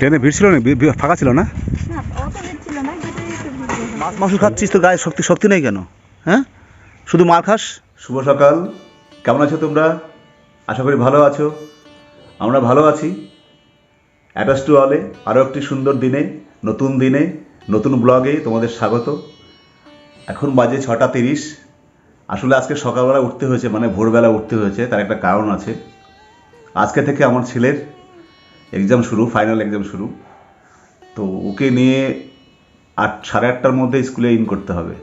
ট্রেনে ভিড় ছিল না? ফাঁকা ছিল না। মাছ মাংস খাচ্ছিস তো গায়ে শক্তি শক্তি নেই কেন? হ্যাঁ? শুধু মার খাস? শুভ সকাল। কেমন আছো তোমরা? আশা করি ভালো আছো। আমরা ভালো আছি। অ্যাটাচ টু অলে আরও একটি সুন্দর দিনে নতুন দিনে নতুন ব্লগে তোমাদের স্বাগত। এখন বাজে ছটা তিরিশ। আসলে আজকে সকালবেলা উঠতে হয়েছে মানে ভোরবেলা উঠতে হয়েছে তার একটা কারণ আছে। আজকে থেকে আমার ছেলের এক্সাম শুরু ফাইনাল এক্সাম শুরু। তো ওকে নিয়ে আট, সাড়ে আটটার মধ্যে স্কুলে ইন করতে হবে।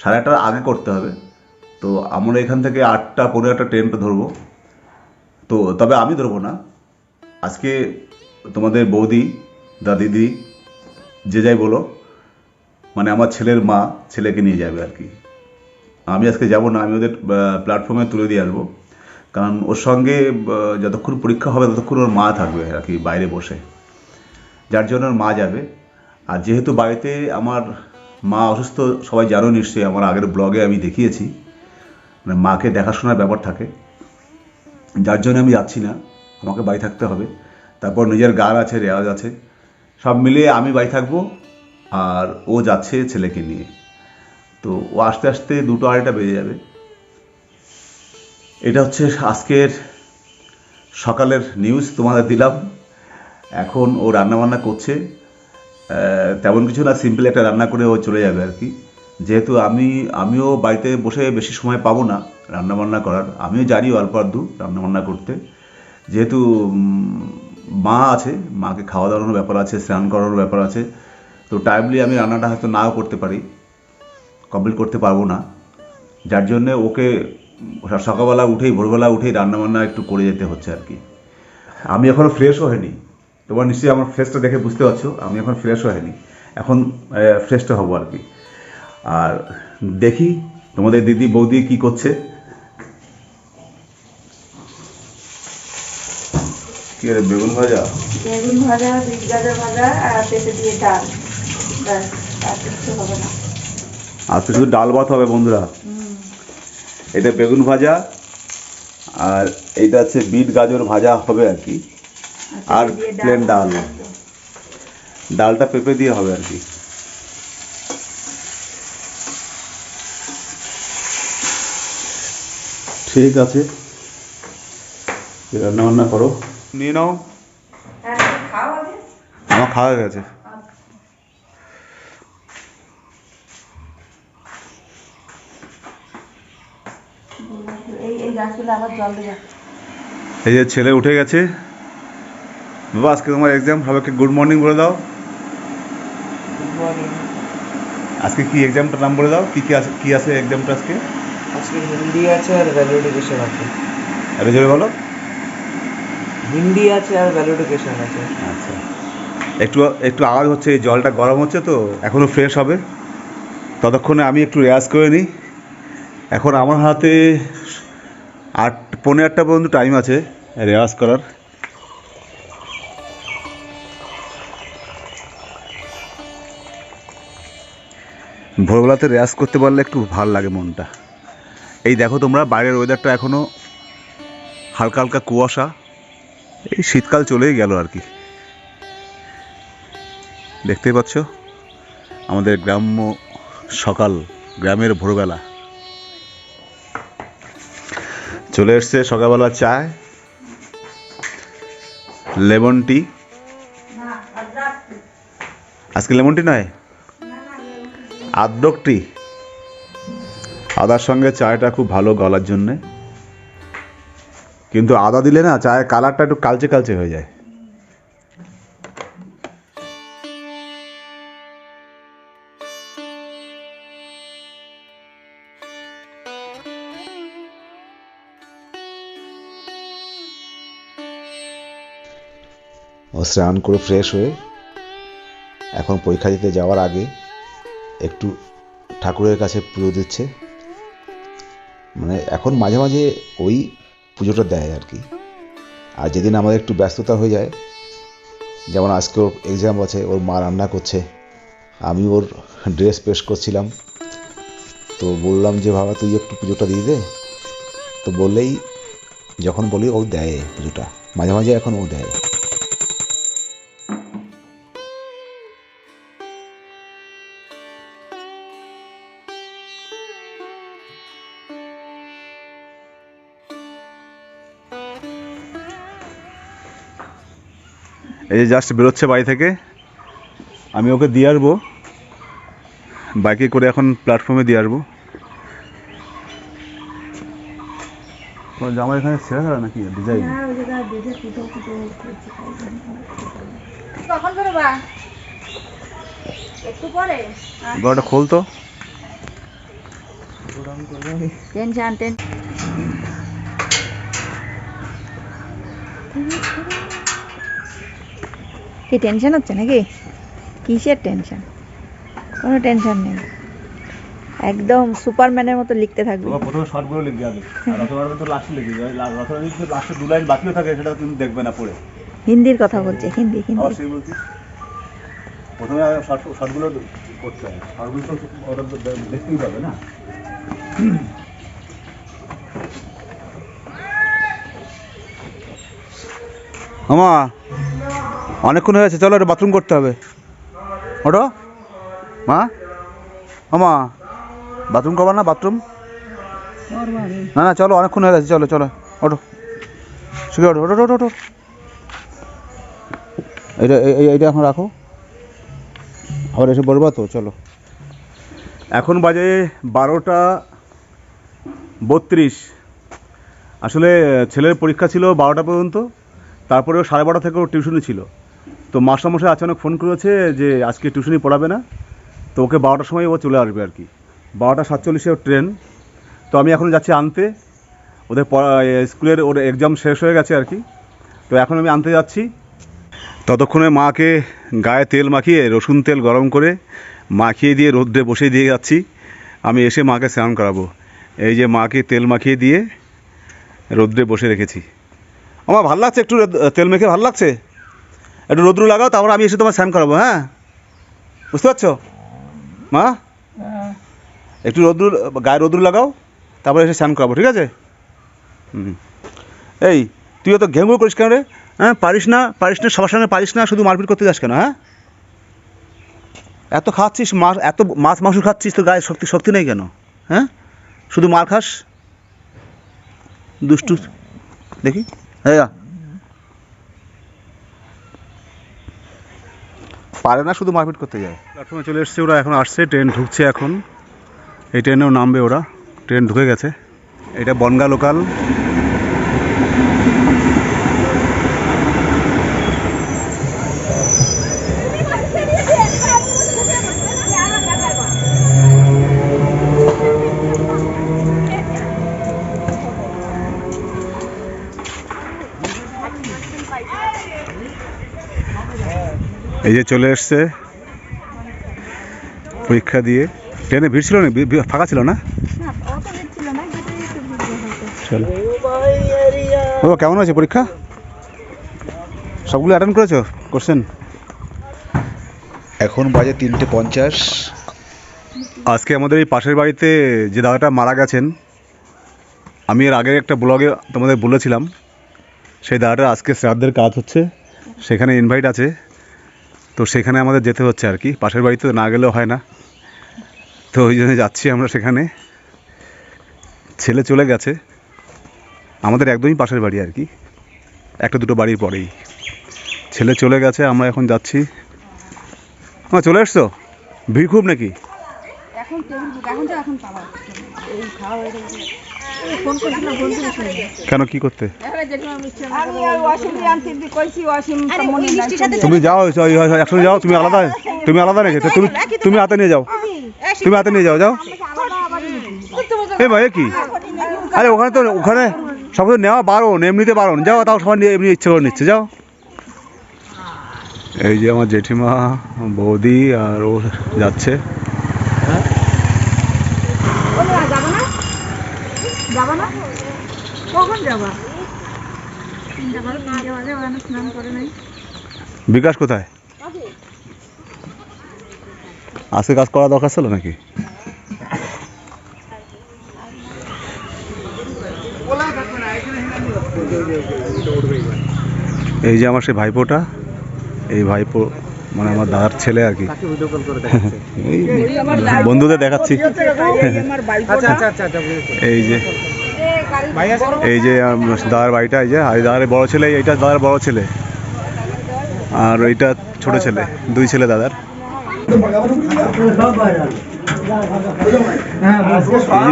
সাড়ে আটটার আগে করতে হবে। তো আমরা এখান থেকে আটটা পনেরো একটা ট্রেনটা ধরবো। তো তবে আমি ধরবো না। আজকে তোমাদের বৌদি দা দিদি, যে যাই বলো মানে আমার ছেলের মা ছেলেকে নিয়ে যাবে আর কি। আমি আজকে যাব না, আমি ওদের প্ল্যাটফর্মে তুলে দিয়ে আসব। কারণ ওর সঙ্গে যতক্ষণ পরীক্ষা হবে ততক্ষণ ওর মা থাকবে আর কি, বাইরে বসে। যার জন্য ওর মা যাবে। আর যেহেতু বাড়িতে আমার মা অসুস্থ, সবাই জানো নিশ্চয়ই, আমার আগের ব্লগে আমি দেখিয়েছি। মানে মাকে দেখাশোনার ব্যাপার থাকে। যার জন্য আমি যাচ্ছি না। আমাকে বাড়ি থাকতে হবে। তারপর নিজের গান আছে, রেওয়াজ আছে। সব মিলিয়ে আমি বাড়ি থাকব আর ও যাচ্ছে ছেলেকে নিয়ে। তো ও আস্তে আস্তে দুটো আড়াইটা বেজে যাবে। এটা হচ্ছে আজকের সকালের নিউজ তোমাদের দিলাম। এখন ও রান্নাবান্না করছে। তেমন কিছু না সিম্পল একটা রান্না করে ও চলে যাবে আর কি। যেহেতু আমি, আমিও বাড়িতে বসে বেশি সময় পাবো না রান্নাবান্না করার। আমিও জানি অল্প আধটু রান্নাবান্না করতে। যেহেতু মা আছে, মাকে খাওয়া দাওয়ানোর ব্যাপার আছে, স্নান করানোর ব্যাপার আছে, তো টাইমলি আমি রান্নাটা হয়তো নাও করতে পারি। কমপ্লিট করতে পারব না। যার জন্যে ওকে সকালবেলা উঠেই ভোরবেলা উঠেই রান্নাবান্না একটু করে যেতে হচ্ছে আর কি। আমি এখনও ফ্রেশও হয়নি। তোমার নিশ্চয়ই আমার ফ্রেশটা দেখে বুঝতে পারছ আমি এখন ফ্রেশও হয়নি। এখন ফ্রেশটা হব আর কি। আর দেখি তোমাদের দিদি বৌদি কি করছে। কি রে বেগুন ভাজা? বেগুন ভাজা বিট গাজর ভাজা আর পেঁপে দিয়ে ডাল। ব্যাস আর কিছু হবে না। আজকে শুধু ডাল ভাত হবে বন্ধুরা। এটা বেগুন ভাজা আর এইটা হচ্ছে বিট গাজর ভাজা হবে আর কি। আর পেঁপে প্লেন ডাল। ডালটা পেঁপে দিয়ে হবে আর কি। ঠিক আছে। রান্না বান্না করো। নিয়ে নাও। হ্যাঁ আমার খাওয়া হয়ে গেছে এই এই গাছগুলো আবার জল দেবে। এই যে ছেলে উঠে গেছে। বাবা আজকে তোমার এক্সাম সবাইকে গুড মর্নিং বলে দাও। আজকে কি এক্সামটার নাম বলে দাও? কি কি আছে কি আছে এক্সামটা আজকে? আজকে হিন্দি আছে আর ভ্যালুডিকেশন আছে। আরে জোরে বলো। হিন্দি আছে আর ভ্যালুডিকেশন আছে। আচ্ছা। একটু একটু আওয়াজ হচ্ছে এই জলটা গরম হচ্ছে তো এখনও ফ্রেশ হবে। ততক্ষণে আমি একটু রেয়াজ করে নিই। এখন আমার হাতে আট পনেরো আটটা পর্যন্ত টাইম আছে রেওয়াজ করার। ভোরবেলাতে রেয়াজ করতে পারলে একটু ভালো লাগে মনটা। এই দেখো তোমরা, বাইরের ওয়েদারটা এখনও হালকা হালকা কুয়াশা। এই শীতকাল চলেই গেল আর কি। দেখতেই পাচ্ছ? আমাদের গ্রাম্য সকাল, গ্রামের ভোরবেলা। চলে এসছে সকালবেলা চায়, লেমন টি। আজকে লেমন টি নয়? আদ্রক টি। আদার সঙ্গে চায়টা খুব ভালো গলার জন্যে। কিন্তু আদা দিলে না চায়ের কালারটা একটু কালচে কালচে হয়ে যায়। স্নান করে ফ্রেশ হয়ে এখন পরীক্ষা দিতে যাওয়ার আগে একটু ঠাকুরের কাছে পুজো দিচ্ছে। মানে এখন মাঝে মাঝে ওই পুজোটা দেয় আর কি। আর যেদিন আমাদের একটু ব্যস্ততা হয়ে যায়, যেমন আজকে ওর এক্সাম আছে, ওর মা রান্না করছে, আমি ওর ড্রেস পেশ করছিলাম। তো বললাম যে, বাবা, তুই একটু পুজোটা দিয়ে দে। তো বললেই, যখন বলি ও দেয় পুজোটা, মাঝে মাঝে এখন ও দেয়। এই যে জাস্ট বেরোচ্ছে বাড়ি থেকে আমি ওকে দিয়ে আসব। বাইকে করে এখন প্ল্যাটফর্মে দিয়ে আসব। জামা এখানে ছেঁড়া ছাড়া নাকি? ডিজাইন? হ্যাঁ ওই জায়গায় দেখে ফুটো ফুটো করছে কখন বেরোবা একটু পরে গলাটা খোলতো টেনশন টেন কি টেনশন হচ্ছে নাকি? কিসের টেনশন কোনো টেনশন নেই। একদম সুপারম্যানের মতো লিখতে থাকবি। তোমার প্রথমে শর্টগুলো লিখবে আগে। আর রচনাটা তো লাস্টে লিখবে। রচনা যদি লাস্টে দু লাইন বাকিও থাকে সেটা তুমি দেখবে না পড়ে। হিন্দির কথা বলছে হিন্দি হিন্দি। অবশ্যই বলছি। প্রথমে শর্ট শর্টগুলো করতে হবে। শর্টগুলো তো ওরা দেখতেই পাবে না। আমা অনেকক্ষণ হয়ে গেছে, চলো একটা বাথরুম করতে হবে। ওটো মা? আমা বাথরুম করবা না বাথরুম না না, চলো, অনেকক্ষণ হয়ে গেছে, চলো চলো ওটো শিখে ওটো ওটো ওটো ওটো এটা এই- এই- এইটা এখন রাখো। আবার এসে বলবা তো, চলো। এখন বাজে বারোটা বত্রিশ। আসলে ছেলের পরীক্ষা ছিল বারোটা পর্যন্ত, তারপরেও সাড়ে বারোটা থেকে ওর টিউশনি ছিল। তো মাস্টারমশাই আচানক ফোন করেছে যে আজকে টিউশনি পড়াবে না, তো ওকে বারোটার সময় ও চলে আসবে আর কি। বারোটা সাতচল্লিশে ট্রেন, তো আমি এখন যাচ্ছি আনতে। ওদের স্কুলের ওর এক্সাম শেষ হয়ে গেছে আর কি। তো এখন আমি আনতে যাচ্ছি। ততক্ষণে মাকে গায়ে তেল মাখিয়ে, রসুন তেল গরম করে মাখিয়ে দিয়ে রোদ্রে বসিয়ে দিয়ে যাচ্ছি। আমি এসে মাকে স্নান করাবো। এই যে মাকে তেল মাখিয়ে দিয়ে রোদ্রে বসে রেখেছি। আমার ভালো লাগছে একটু তেল মেখে ভালো লাগছে? একটু রোদ্রু লাগাও তারপর আমি এসে তোমার স্নান করাবো হ্যাঁ? বুঝতে পারছ? মা? একটু রোদ্রু গায়ে রোদ্রু লাগাও তারপরে এসে স্নান করাবো ঠিক আছে? হুম। এই তুই অত ঘেমঘু করিস কেন রে? হ্যাঁ পারিস না পারিস না সবার সঙ্গে পারিস না শুধু মারপিট করতে যাস কেন হ্যাঁ? এত খাচ্ছিস মাছ এত মাছ মাংস খাচ্ছিস তো গায়ে শক্তি শক্তি নেই কেন? হ্যাঁ? শুধু মার খাস? দুষ্টু দেখি। হ্যাঁ পারে না, শুধু মারপিট করতে যায়। প্ল্যাটফর্মে চলে এসছে ওরা, এখন আসছে, ট্রেন ঢুকছে এখন। এই ট্রেনেও নামবে ওরা, ট্রেন ঢুকে গেছে। এটা বনগা লোকাল এই যে চলে এসছে। পরীক্ষা দিয়ে। ট্রেনে ভিড় ছিল না ফাঁকা ছিল না? চলো। ও কেমন আছে পরীক্ষা? সবগুলো অ্যাটেন্ড করেছ কোশ্চেন এখন বাজে তিনটে পঞ্চাশ। আজকে আমাদের এই পাশের বাড়িতে যে দাদাটা মারা গেছেন আমি এর আগের একটা ব্লগে তোমাদের বলেছিলাম সেই দাদাটা আজকে শ্রাদ্ধের কাজ হচ্ছে সেখানে ইনভাইট আছে। তো সেখানে আমাদের যেতে হচ্ছে আর কি। পাশের বাড়িতে না গেলেও হয় না। তো ওই জন্য যাচ্ছি আমরা সেখানে। ছেলে চলে গেছে। আমাদের একদমই পাশের বাড়ি আর কি। একটা দুটো বাড়ির পরেই। ছেলে চলে গেছে, আমরা এখন যাচ্ছি। হ্যাঁ চলে এসছো? ভিড় খুব নাকি? এখন এখন এখন কেন কি করতে? তুমি যাও একসঙ্গে যাও তুমি আলাদা তুমি আলাদা নাকি তুমি তুমি হাতে নিয়ে যাও। তুমি হাতে নিয়ে যাও যাও। এ ভাই কি? আরে ওখানে তো ওখানে সব কিছু নেওয়া বারণ এমনিতে বারণ। যাও তাও সবাই নিয়ে এমনি ইচ্ছে করে নিচ্ছে যাও। এই যে আমার জেঠিমা বৌদি আর ও যাচ্ছে যাব না যাব? না কখন যাবা বিকাশ কোথায়? আজকে কাজ করা দরকার ছিল নাকি? এই যে আমার সেই ভাইপোটা এই ভাইপো মানে আমার দাদার ছেলে আর কি। কাকে ভিডিও কল করে দেখাচ্ছে। এই বন্ধুদের দেখাচ্ছি আচ্ছা আচ্ছা আচ্ছা আচ্ছা। এই যে এই যে দাদার বাড়িটা, এই যে, আর দাদার বড় ছেলে, এইটা দাদার বড় ছেলে। আর ওইটা ছোট ছেলে, দুই ছেলে দাদার।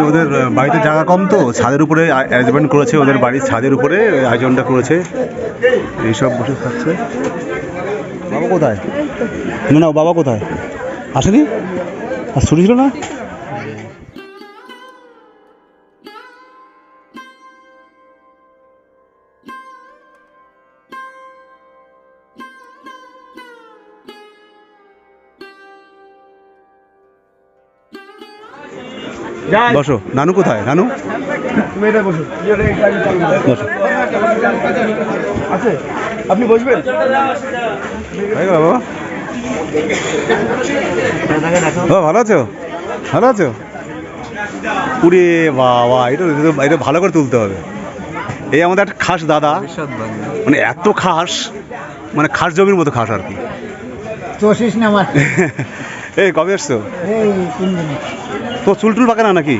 ওদের বাড়িতে জায়গা কম তো, ছাদের উপরে অ্যারেঞ্জমেন্ট করেছে, ওদের বাড়ির ছাদের উপরে আয়োজনটা করেছে। এইসব বসে থাকছে। বাবা কোথায়? না না বাবা কোথায়? আসেনি? আর ছুটি ছিল না? বসো। নানু কোথায়? নানু? বসো। আছে? আপনি বসবেন? বাবা। বাবা ভালো আছো? ভালো আছো? পুরে বাবা এটা এটা- এটা ভালো করে তুলতে হবে। এই আমাদের একটা খাস দাদা। মানে এত খাস মানে খাস জমির মতো খাস আর কি। চৌষিস না আমার। এই কবে এসছো? এই তিন দিনে। তো চুল টুল পাকে না নাকি?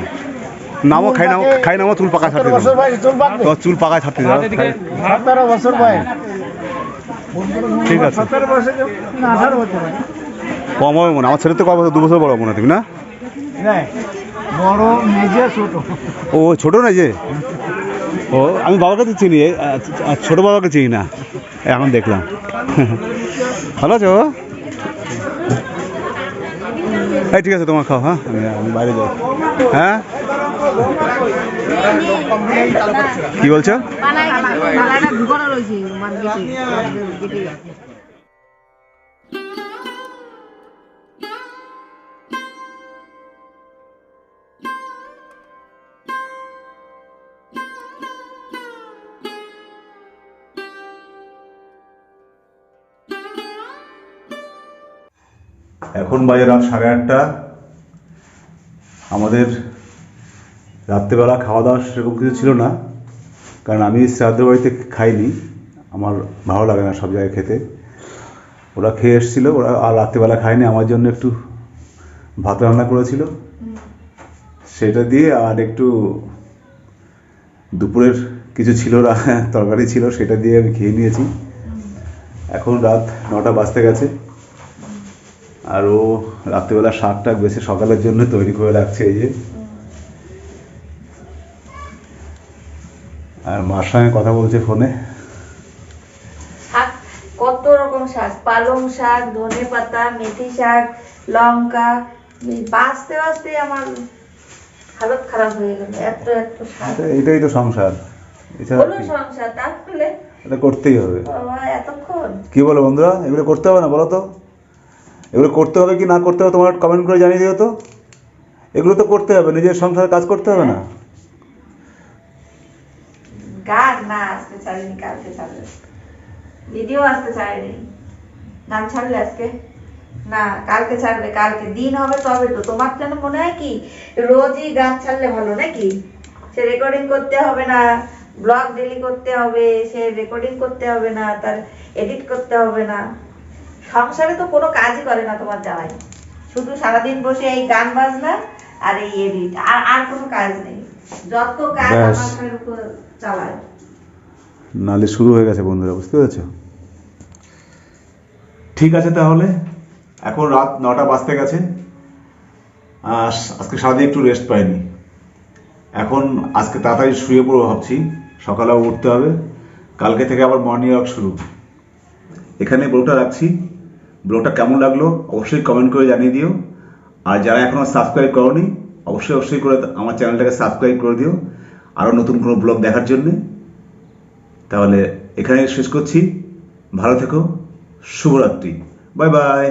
নামও খাই নামো খাই নামো চুল পাকা ছাড়তে তো চুল পাকায় ছাড়তে সতেরো বছর বয়স ঠিক আছে। কম হবে মনে হয়। আমার ছেলে তো ক বছর দু বছর বড় মনে হয় তুমি না? বড় মেজে ছোট। ও ছোট না যে? ও আমি বাবাকে তো চিনি ছোট বাবাকে চিনি না। এখন দেখলাম। ভালো আছো? এই ঠিক আছে তোমার খাও হ্যাঁ? আমি বাইরে যাই। হ্যাঁ? কি বলছো? এখন বাজে রাত সাড়ে আটটা। আমাদের রাত্রেবেলা খাওয়া দাওয়া সেরকম কিছু ছিল না, কারণ আমি শ্রাদ্ধ বাড়িতে খাইনি। আমার ভালো লাগে না সব জায়গায় খেতে। ওরা খেয়ে এসেছিল, ওরা আর রাত্রেবেলা খায়নি, আমার জন্য একটু ভাত রান্না করেছিল। সেটা দিয়ে আর একটু দুপুরের কিছু ছিল তরকারি ছিল, সেটা দিয়ে আমি খেয়ে নিয়েছি। এখন রাত নটা বাজতে গেছে। আর ও রাত্রিবেলা শাকটা বেশি সকালের জন্য তৈরি করে রাখছে এই যে। আর মার সঙ্গে কথা বলছে ফোনে। শাক কত রকম শাক? পালং শাক ধনে পাতা মেথি শাক লঙ্কা বাঁচতে বাঁচতে আমার হালত খারাপ হয়ে গেল। এত এত শাক। এটাই তো সংসার। এছাড়া সংসার তাহলে এটা করতেই হবে। এতক্ষণ? কি বলো বন্ধুরা এগুলো করতে হবে না বলো তো? এগুলো করতে হবে কি না করতে হবে তোমার কমেন্ট করে জানিয়ে দিও তো। এগুলো তো করতে হবে, নিজের সংসারে কাজ করতে হবে না। দিন হবে, তবে তো। তোমার যেন মনে হয় কি, রোজই ছাড়লে ভালো নাকি? সে রেকর্ডিং করতে হবে না ব্লগ ডেলি করতে হবে, সে রেকর্ডিং করতে হবে না, তার এডিট করতে হবে না। সংসারে তো কোনো কাজই করে না তোমার জামাই। শুধু সারাদিন বসে এই গান বাজনা আর এই এডিট আর আর কোনো কাজ নেই। যত কাজ আমার উপর চালায়। নালে শুরু হয়ে গেছে বন্ধুরা বুঝতে পেরেছ? ঠিক আছে তাহলে এখন রাত নটা বাজতে গেছে। আজকে সারাদিন একটু রেস্ট পাইনি। এখন আজকে তাড়াতাড়ি শুয়ে পড়ব ভাবছি সকালেও উঠতে হবে। কালকে থেকে আবার মর্নিং ওয়াক শুরু। এখানে ব্লগটা রাখছি। ব্লগটা কেমন লাগল অবশ্যই কমেন্ট করে জানিয়ে দিও। আর যারা এখনও সাবস্ক্রাইব করনি, অবশ্যই অবশ্যই করে আমার চ্যানেলটাকে সাবস্ক্রাইব করে দিও। আরও নতুন কোনো ব্লগ দেখার জন্যে। তাহলে এখানে শেষ করছি। ভালো থেকো। শুভরাত্রি। Bye bye